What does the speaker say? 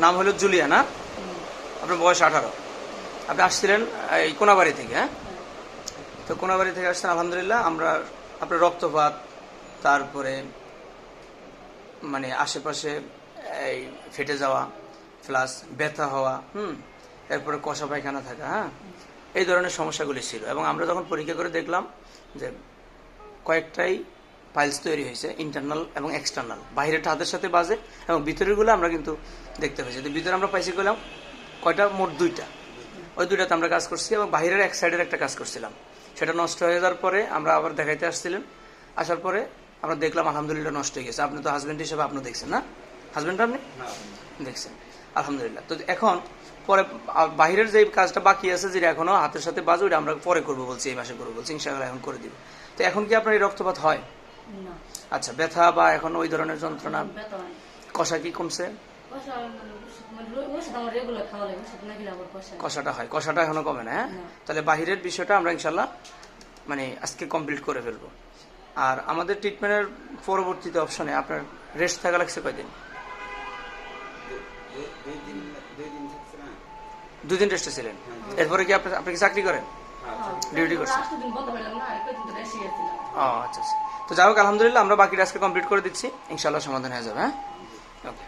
নাম হলো জুলিয়া, না? আপনার বয়স আঠারো। আপনি আসছিলেন, এই কোনাবাড়ি থেকে হ্যাঁ? তো কোনাবাড়ি থেকে আসছেন, আলহামদুলিল্লাহ, আমরা আপনার রক্তপাত, তারপরে মানে আশেপাশে, এই ফেটে যাওয়া, প্লাস ব্যথা হওয়া, হুম? এরপরে কষা পায়খানা থাকা হ্যাঁ? এই ধরনের সমস্যাগুলি ছিল। এবং আমরা যখন পরীক্ষা করে দেখলাম যে কয়েকটাই ফাইলস তৈরি হয়েছে ইন্টারনাল এবং এক্সটার্নাল বাইরেটা হাতের সাথে বাজে এবং ভিতরেরগুলো আমরা কিন্তু দেখতে পাইছি তো ভিতরে আমরা পাইছি গেলাম কয়টা? মোট দুইটা। ওই দুইটাতে আমরা কাজ করছি এবং বাইরের এক সাইডের একটা কাজ করছিলাম। সেটা নষ্ট হয়ে যাওয়ার পরে আমরা আবার দেখাইতে আসছিলেন। আসার পরে আমরা দেখলাম আলহামদুলিল্লাহ নষ্ট হয়ে গেছে। আপনি তো হাজব্যান্ড হিসেবে আপনি দেখছেন না? হাজব্যান্ড আপনি? দেখছেন। আলহামদুলিল্লাহ। তো এখন পরে বাইরের যে কাজটা বাকি আছে যেটা এখনও হাতের সাথে বাজে ওইটা আমরা পরে করব বলছি এই মাসে করব বলছি ইনশাআল্লাহ এখন করে দিব। তো এখন কি আপনার এই রক্তপাত হয়? আচ্ছা ব্যথা বা এখন ওই ধরনের যন্ত্রণা? কষা কি কমছে? কষা মানে মানে কষাটা হয় কষাটা এখনও কমে না হ্যাঁ? তাহলে বাহিরের বিষয়টা আমরা ইনশাল্লাহ মানে আজকে কমপ্লিট করে ফেলব। আর আমাদের ট্রিটমেন্টের পরবর্তীতে অপশনে আপনার রেস্ট থাকা লাগছে কয়দিন? দুই দুই দিন দুই দিন দুদিন রেস্টে ছিলেন? এরপরে কি আপনি আপনি কি চাকরি করেন? ডিউটি করছেন? লাস্ট দিন বন্ধ হইলাম না কয়েকদিন তো রেসে গেছিলাম। ও আচ্ছা আচ্ছা। তো যাই হোক, আলহামদুলিল্লাহ, আমরা বাকিটা আজকে কমপ্লিট করে দিচ্ছি। ইনশাল্লাহ সমাধান হয়ে যাবে হ্যাঁ? ওকে